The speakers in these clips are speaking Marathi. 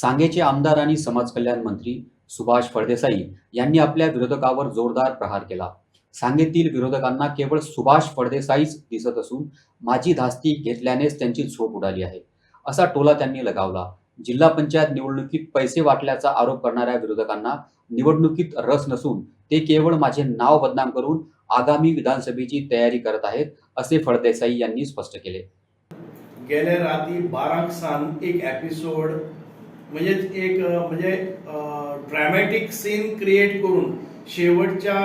सांगेचे आमदार आणि समाज कल्याण मंत्री सुभाष फळदेसाई यांनी आपल्या विरोधकावर जोरदार प्रहार केला. सांगेतील विरोधकांना केवळ सुभाष फळदेसाईच दिसत असून माझी धास्ती घेतल्यानेच त्यांची झोप उडाली आहे. असा टोला त्यांनी लगावला. जिल्हा पंचायत निवडणुकीत पैसे वाटल्याचा आरोप करणाऱ्या विरोधकांना निवडणुकीत रस नसून ते केवळ माझे नाव बदनाम करून आगामी विधानसभेची तयारी करत आहेत असे फळदेसाई यांनी स्पष्ट केले. गेल्या राती बाराक सान एक एपिसोड म्हणजेच एक म्हणजे ड्रॅमॅटिक सीन क्रिएट करून शेवटच्या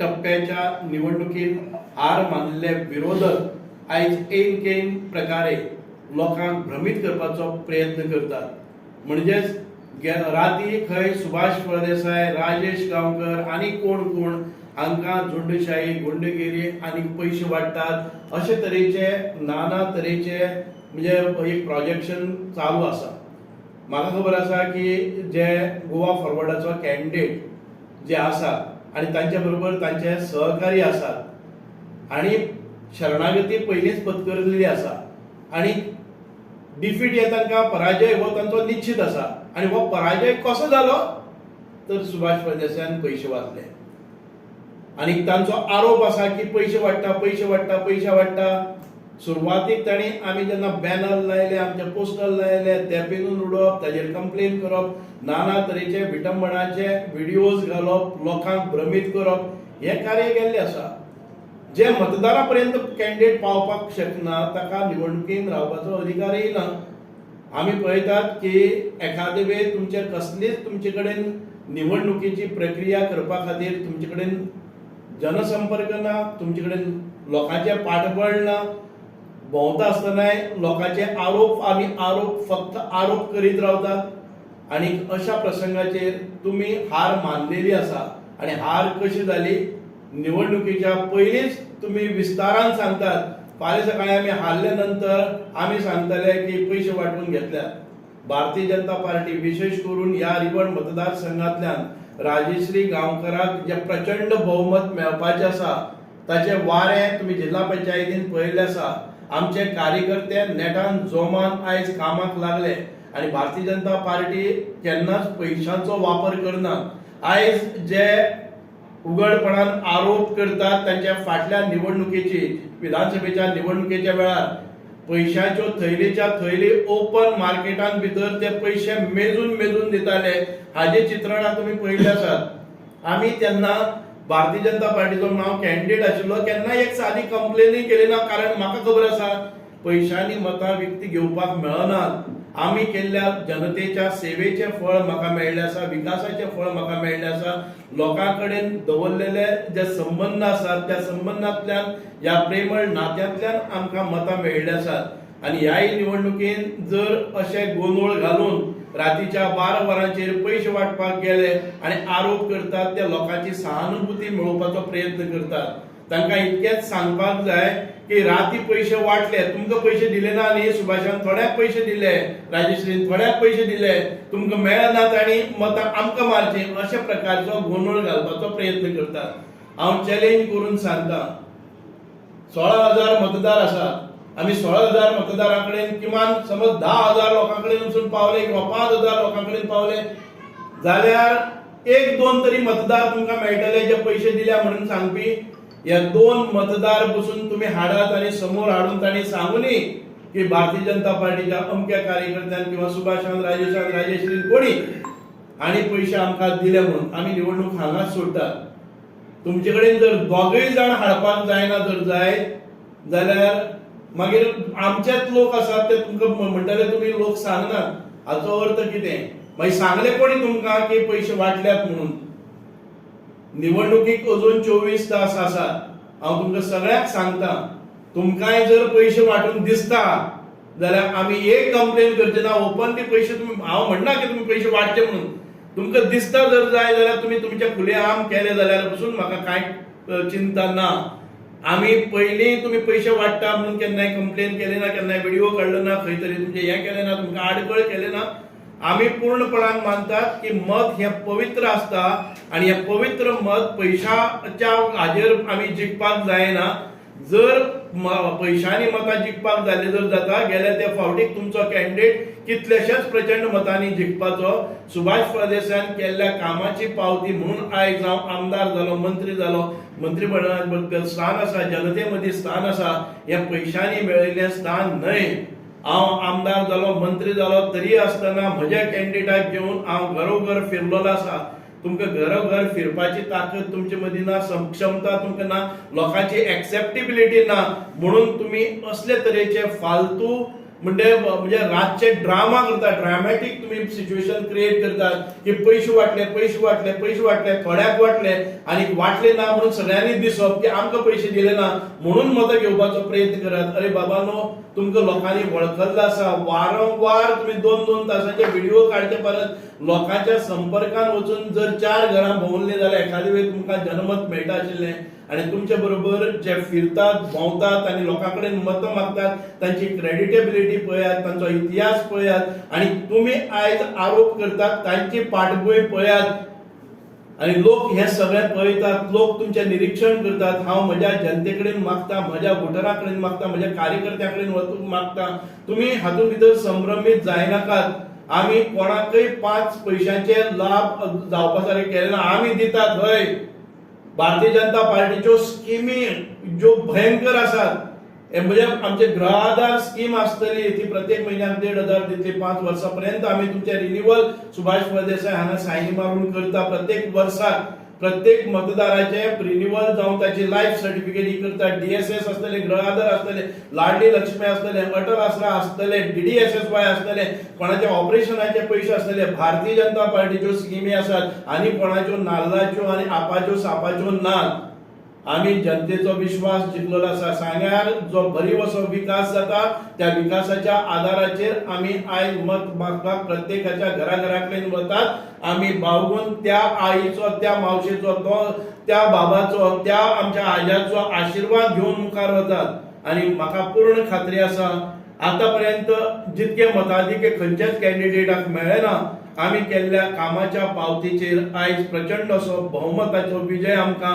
टप्प्याच्या निवडणुकीत हार मानले विरोधक आयज एन केन प्रकारे लोकांक भ्रमित करपाचो प्रयत्न करतात. म्हणजेच राती खंय सुभाष फळदेसाय राजेश गांवकर आनी कोण कोण हांकां झुंडशाही गुंडगिरी आनी पयशे वाडटात अशे तरेचे नाना तरेचे म्हणजे एक प्रोजेक्शन चालू आसा म्हाका खबर आसा की जे गोवा फॉरवर्डाचो कॅन्डिडेट जे आसा आनी तांचे बरोबर तांचे सहकारी आसात आनी शरणागती पयलींच पत्करलेली आसा आनी डिफीट हे तांकां पराजय हो तांचो निश्चित आसा आनी हो पराजय कसो जालो तर सुभाष फळदेसायान पयशे वाचले. आनी तांचो आरोप आसा की पयशे वाडटा पयशे वाडटा पयशे वाडटा सुरवातीक तांणी आमी जेन्ना बॅनर लायले आमचे पोस्टर लायले ते पेनून उडोवप ताजेर कंप्लेन करप नाना तरेचे विटंबणाचे व्हिडिओज घालप लोकांक भ्रमीत करप हे कार्य केल्ले आसा. जे मतदारा पर्यंत कॅन्डिडेट पावपाक शकना ताका निवडणुकेन रावपाचो अधिकार येयना. आमी पळयतात की एखादे वेळ तुमचे कसलीच तुमचे कडेन निवडणुकीची प्रक्रिया करपा खातीर तुमचे कडेन जनसंपर्क ना तुमचे कडेन लोकांचे पाठबळ ना भोंवता आसतनाय लोकांचे आरोप आमी आरोप फक्त आरोप करीत रावतात आणि अशा प्रसंगाचेर तुमी हार मानलेली आसा आणि हार कशी जाली निवडणुकीच्या पयलींच तुम्ही विस्तारान सांगतात. फाल्यां सकाळी आमी हारले नंतर आमी सांगताले की पयशे वांटून घेतल्यात भारतीय जनता पार्टी विशेष करून ह्या रिवण मतदारसंघांतल्यान राजेश्री गांवकराक जे प्रचंड बहुमत मेळपाचें आसा ताचे वारे तुम्ही जिल्हा पंचायतीन पळयल्लें आसा आमचे कार्यकर्ते नेटान जोमान आयज कामाक लागले. आणि भारतीय जनता पार्टी केन्नाच पयशांचो वापर करना. आयज जे उघडपणान आरोप करतात त्यांच्या फाटल्या निवडणुकीची विधानसभेच्या निवडणुकीच्या वेळार पैशाच्यो थैलीच्या थैली ओपन मार्केटान भितर ते पयशे मेजून मेजून दिताले. हाजे चित्रणां तुम्ही पळयल्ले आसात. आमी तेन्ना भारतीय जनता पार्टीचो हांव कॅन्डिडेट आशिल्लो केन्ना एक सादी कंप्लेनूय केली ना कारण म्हाका खबर आसा पयशांनी मतां विकती घेवपाक मेळनात. आमी केल्ल्या जनतेच्या सेवेचे फळ म्हाका मेळ्ळें आसा विकासाचे फळ म्हाका मेळ्ळें आसा. लोकां कडेन दवरलेले जे संबंद आसात त्या संबंदांतल्यान ह्या प्रेमळ नात्यांतल्यान आमकां मतां मेळ्ळीं आसात. आनी ह्याय निवडणुकेन जर अशे गोंदळ घालून रातीच्या बारा वरांचेर पयशे वाटपाक गेले आनी आरोप करतात त्या लोकांची सहानुभूती मेळोवपाचो प्रयत्न करतात. तांकां इतकेंच सांगपाक जाय की राती पयशे वाटले तुमकां पयशे दिले ना न्ही सुभाषान थोड्याक पयशे दिले राजेश्रीन थोड्याक पयशे दिले तुमकां मेळना ताणी मतां आमकां मारची अशा प्रकारचो गोंदळ घालपाचो प्रयत्न करतात. हांव चॅलेंज करून सांगता सोळा हजार मतदार आसात. आमी सोळा हजार मतदारां कडेन किमान समज धा हजार लोकां कडेन वचून पावले किंवा पांच हजार लोकां कडेन पावले. जाल्यार एक दोन तरी मतदार तुमकां मेळटले जे पयशे दिल्या म्हणून सांगपी. या दोन मतदार बसून तुम्ही हाडात आणि समोर हाडून तांणी सांगुनी की भारतीय जनता पार्टीच्या अमक्या कार्यकर्त्यान किंवा सुभाषान राजेशान राजेश्रीन कोणी आणि पैसे आमकां दिले म्हणून आमी निवडणूक हांगाच सोडटात तुमचे कडेन जर दोगय जाण हाडपाक जायना जर जाय जाल्यार मागीर आमचेच लोक आसात ते तुमकां म्हणटले तुमी लोक सांगनात. हाचो अर्थ कितें? मागीर सांगले कोणी तुमकां की पयशे वाटल्यात म्हणून? निवडणुकीक अजून चोवीस तास आसात. हांव तुमकां सगळ्याक सांगता तुमकांय जर पयशे वांटून दिसता जाल्यार आमी एक कंप्लेन करचे ना ओपनली पयशे तुमी हांव म्हणना की तुमी पयशे वाडचे म्हणून. तुमकां दिसता जर जाय जाल्यार तुमी तुमचे खुले आम केले जाल्यार पसून म्हाका कांय चिंता ना. आमी पयलीं तुमी पयशे वाडटा म्हणून केन्नाय कंप्लेन केले ना केन्नाय व्हिडिओ काडलो ना खंय तरी तुमचे हें केलें ना तुमकां आडकळ केले ना आमी पूर्णपणान मानतात की मत हे पवित्र आसता आणि हे पवित्र मत पैशाच्या हाजेर आमी जिखपाक जायना. जर पैशांनी मतां जिखपाक जाले जर जाता गेल्या त्या फावटीक तुमचो कॅन्डिडेट कितलेशेच प्रचंड मतांनी जिखपाचो सुभाष प्रदेशान केल्ल्या कामाची पावती म्हणून आयज हांव आमदार जालो मंत्री जालो मंत्रिमंडळांत बद्दल स्थान आसा जनते मदीं स्थान आसा हें पैशांनी मेळयिल्लें स्थान न्हय हांव आमदार जालो मंत्री जालो तरी आसतना म्हज्या कॅन्डिडेटाक घेवन हांव घरोघर फिरलेलो आसा. तुमकां घरोघर फिरपाची ताकद तुमचे मदीं ना सक्षमता तुमकां ना लोकांची एक्सेप्टेबिलिटी ना म्हणून तुमी असले तरेचे फालतू म्हणजे म्हणजे रातचे ड्रामा करतात. ड्रामॅटिक तुम्ही सिच्युएशन क्रिएट करतात. की पयशे वाटले पयशे वाटले पयशे वाटले थोड्याक वाटले. आणि वाटले ना म्हणून सगळ्यांनी दिसप की आमकां पयशे दिले ना. म्हणून मतां घेवपाचो प्रयत्न करात. अरे बाबा नो तुमकां लोकांनी वळखल्लो आसा. वारंवार तुम्ही दोन दोन तासाचे व्हिडिओ काडचे परत लोकांच्या संपर्कात वचून जर चार घरां भोंवले जाल्यार एखादे वेळ तुमकां जनमत मेळटा आशिल्लें. आणि तुमच्या बरोबर जे फिरतात भोंवतात आणि लोकांकडे मतं मागतात तांची क्रेडिटेबिलिटी पळयात तांचो इतिहास पळयात आणि तुम्ही आयज आरोप करतात तांची पाठबळ पळयात आणि लोक हे सगळें पळयतात लोक तुमचे निरीक्षण करतात हांव म्हज्या जनते कडेन मागता म्हज्या वोटरां कडेन मागता म्हज्या कार्यकर्त्यां कडेन वचून मागता. तुमी हातूंत भितर संभ्रमीत जायनाकात आमी कोणाकय पांच पयशांचे लाभ जावपा सारके केले ना आमी दितात हय. भारतीय जनता पार्टीच्यो स्किमी ज्यो भयंकर आसात हे म्हणजे आमचे ग्रहाधार स्कीम आसतली ती प्रत्येक म्हयन्याक देड हजार दितली पांच वर्सां पर्यंत आमी तुमचे रिन्युअल सुभाष फळदेसाय हांगा सायनी मारून करता प्रत्येक वर्साक प्रत्येक मतदाराचे रिन्युअल जावन ताची लायफ सर्टिफिकेट ही करता डीएसएस आसतले ग्रहाधार आसतले लाडली लक्ष्मी आसतले अटल आसरा डीडीएसएस वाय आसतले कोणाचे ऑपरेशनाचे पयशे आसतले भारतीय जनता पार्टीच्यो स्किमी आसात आनी कोणाच्यो नाल्लाच्यो आनी आपाच्यो सापाच्यो नाल. आमी जनतेचो विश्वास जिखलेलो आसा सांग्यार जो बरी असो विकास जाता त्या विकासाच्या आदाराचेर आमी आयज मत मागपाक प्रत्येकाच्या घरा घरा कडेन वतात आमी बावगून त्या आईचो त्या मावशेचो तो त्या बाबाचो त्या आमच्या आज्याचो आशिर्वाद घेवन मुखार वतात आणि म्हाका पूर्ण खात्री आसा आतापर्यंत जितके मताधिके खंयच्याच कॅन्डिडेटाक मेळ्ळे आमी केल्ल्या कामाच्या पावतीचेर आयज प्रचंड असो बहुमताचो विजय आमकां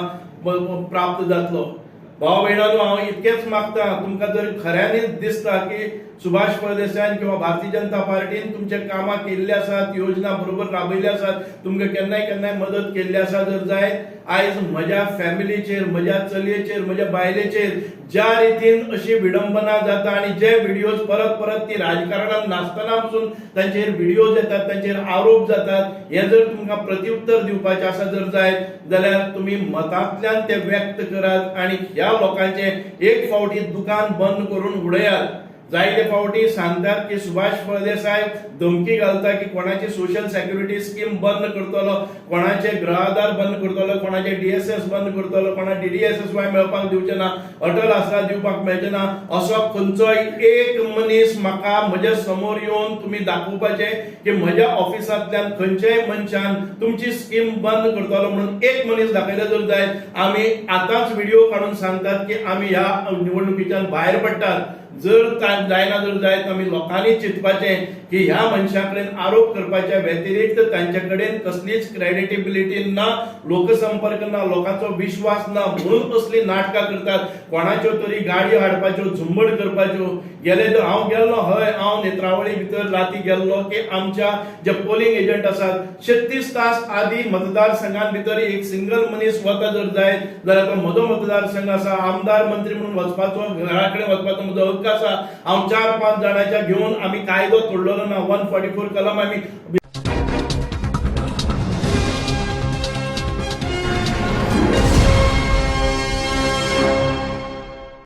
प्राप्त जातलो. भाव भयणानो हांव इतकेंच मागता तुमकां जर खऱ्यांनीच दिसता की सुभाष परदेसान किंवा भारतीय जनता पार्टीन तुमचे कामां केल्ली आसात योजना बरोबर राबयल्ली आसात तुमकां केन्नाय केन्नाय मदत केल्ली आसा जर जायत आयज म्हज्या फॅमिलीचेर म्हज्या चलयेचेर म्हज्या बायलेचेर ज्या रितीन अशी विडंबना जाता आणि जे व्हिडिओज परत परत ती राजकारणात नासतना पसून तांचेर व्हिडिओज येतात तांचेर आरोप जातात हे जर तुमकां प्रत्युत्तर दिवपाचें आसा जर जायत जाल्यार तुम्ही मतांतल्यान ते व्यक्त करात आणि ह्या लोकांचे एक फावटी दुकान बंद करून उडयात. जायते फावटी सांगतात की सुभाष फळदेसाय धमकी घालता की कोणाची सोशल सेक्युरिटी स्कीम बंद करतलो कोणाचे ग्रहाधार बंद करतलो कोणाचे डीएसएस बंद करतलो कोणा डीडीएसएस वाय मेळपाक दिवचे ना अटल आसरा दिवपाक मेळचे ना असो खंयचोय एक मनीस म्हाका म्हज्या समोर येवन तुम्ही दाखोवपाचे की म्हज्या ऑफिसांतल्यान खंयच्याय मनशान तुमची स्कीम बंद करतलो म्हणून एक मनीस दाखयलो जर जायत आमी आतांच व्हिडिओ काडून सांगतात की आमी ह्या निवडणुकीच्यान भायर पडटात. जर जायना जर जायत आमी लोकांनी चिंतपाचें की ह्या मनशा कडेन आरोप करपाच्या व्यतिरिक्त तांचे कडेन कसलीच क्रेडिटेबिलिटी ना लोकसंपर्क ना लोकांचो विश्वास ना म्हणून कसली नाटकां करतात. कोणाच्यो तरी गाडयो हाडपाच्यो झुंबड करपाच्यो गेले तर हांव गेल्लो हय हांव नेत्रावळी भितर राती गेल्लो की आमच्या जे पोलिंग एजंट आसात छत्तीस तास आदी मतदारसंघां भितर एक सिंगल मनीस वता जर जायत जाल्यार तो म्हजो मतदारसंघ आसा आमदार मंत्री म्हणून वचपाचो घरा कडेन वचपाचो म्हजो हक्क आसा हांव चार पांच जाणांच्या घेवन आमी कायदो तोडलेलो ना वन फॉर्टी फोर कलम आमी